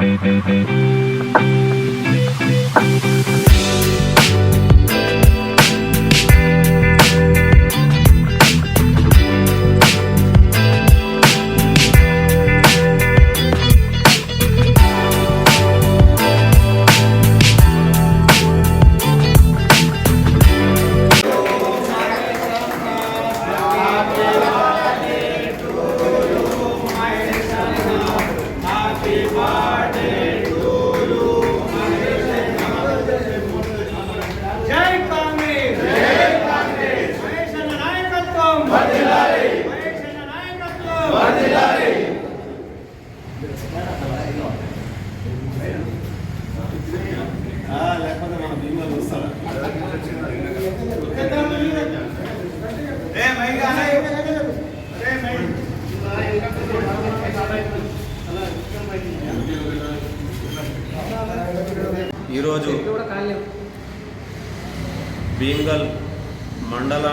జై ఈరోజు భీంగల్ మండల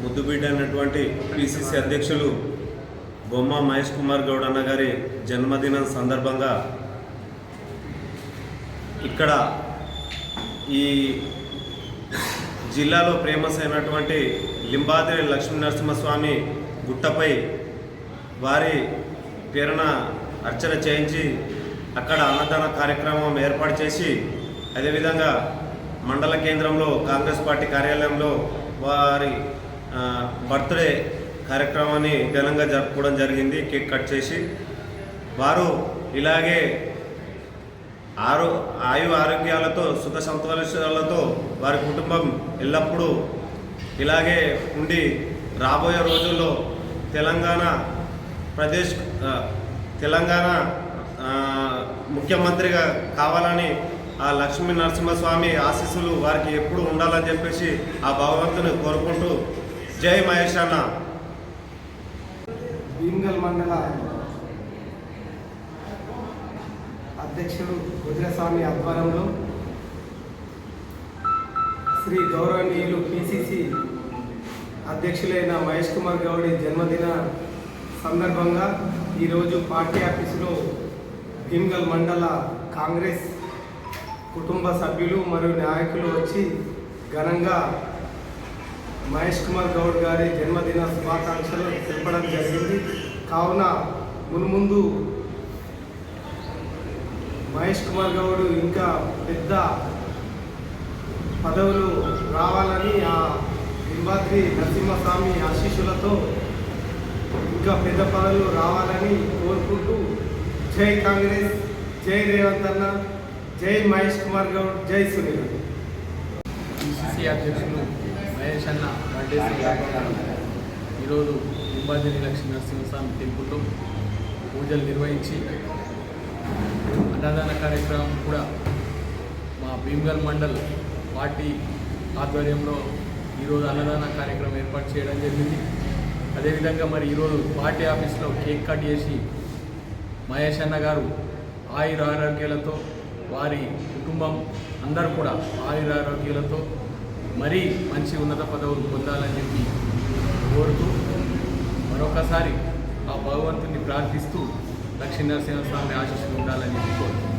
ముద్దుబిడ్డ అయినటువంటి పిసిసి అధ్యక్షులు బొమ్మ మహేష్ కుమార్ గౌడ్ అన్న గారి జన్మదినం సందర్భంగా ఇక్కడ ఈ జిల్లాలో ఫేమస్ అయినటువంటి లింబాద్రి లక్ష్మీ నరసింహస్వామి గుట్టపై వారి పేరున అర్చన చేయించి అక్కడ అన్నదాన కార్యక్రమం ఏర్పాటు చేసి అదేవిధంగా మండల కేంద్రంలో కాంగ్రెస్ పార్టీ కార్యాలయంలో వారి బర్త్డే కార్యక్రమాన్ని ఘనంగా జరుపుకోవడం జరిగింది. కేక్ కట్ చేసి వారు ఇలాగే ఆరో ఆయు ఆరోగ్యాలతో సుఖ సంతోషాలతో వారి కుటుంబం ఎల్లప్పుడూ ఇలాగే ఉండి రాబోయే రోజుల్లో తెలంగాణ ప్రదేశ్ తెలంగాణ ముఖ్యమంత్రిగా కావాలని ఆ లక్ష్మీ నరసింహస్వామి ఆశీస్సులు వారికి ఎప్పుడు ఉండాలని చెప్పేసి ఆ భగవంతుని కోరుకుంటూ జై మహేష్ అన్న భీమ్గల్ మండల అధ్యక్షుడు రుద్రస్వామి ఆధ్వర్యంలో శ్రీ గౌరవనీయులు పిసిసి అధ్యక్షులైన మహేష్ కుమార్ గౌడి జన్మదిన సందర్భంగా ఈరోజు పార్టీ ఆఫీసులో భీమ్గల్ మండల కాంగ్రెస్ కుటుంబ సభ్యులు మరియు నాయకులు వచ్చి ఘనంగా మహేష్ కుమార్ గౌడ్ గారి జన్మదిన శుభాకాంక్షలు తెలపడం జరిగింది. కావున మున్ముందు మహేష్ కుమార్ గౌడ్ ఇంకా పెద్ద పదవులు రావాలని ఆ లింబాద్రి నరసింహస్వామి ఆశీస్సులతో ఇంకా పెద్ద పదవులు రావాలని కోరుకుంటూ జై కాంగ్రెస్ జై రేవంత్ అన్న. జై మహేష్ కుమార్ గౌడ్ జై సునీల్. పిసిసి అధ్యక్షులు మహేష్ అన్న బర్త్డే ఈరోజు నింబాజని లక్ష్మీ నరసింహస్వామి టెంపుల్లో పూజలు నిర్వహించి అన్నదాన కార్యక్రమం కూడా మా భీమ్గల్ మండల్ పార్టీ ఆధ్వర్యంలో ఈరోజు అన్నదాన కార్యక్రమం ఏర్పాటు చేయడం జరిగింది. అదేవిధంగా మరి ఈరోజు పార్టీ ఆఫీస్లో కేక్ కట్ చేసి మహేష్ అన్న గారు ఆయుర ఆరోగ్యాలతో వారి కుటుంబం అందరూ కూడా ఆయురారోగ్యాలతో మరీ మంచి ఉన్నత పదవులు పొందాలని చెప్పి కోరుతూ మరొకసారి ఆ భగవంతుని ప్రార్థిస్తూ లక్ష్మీ నరసింహస్వామి ఆశీస్సులు ఉండాలని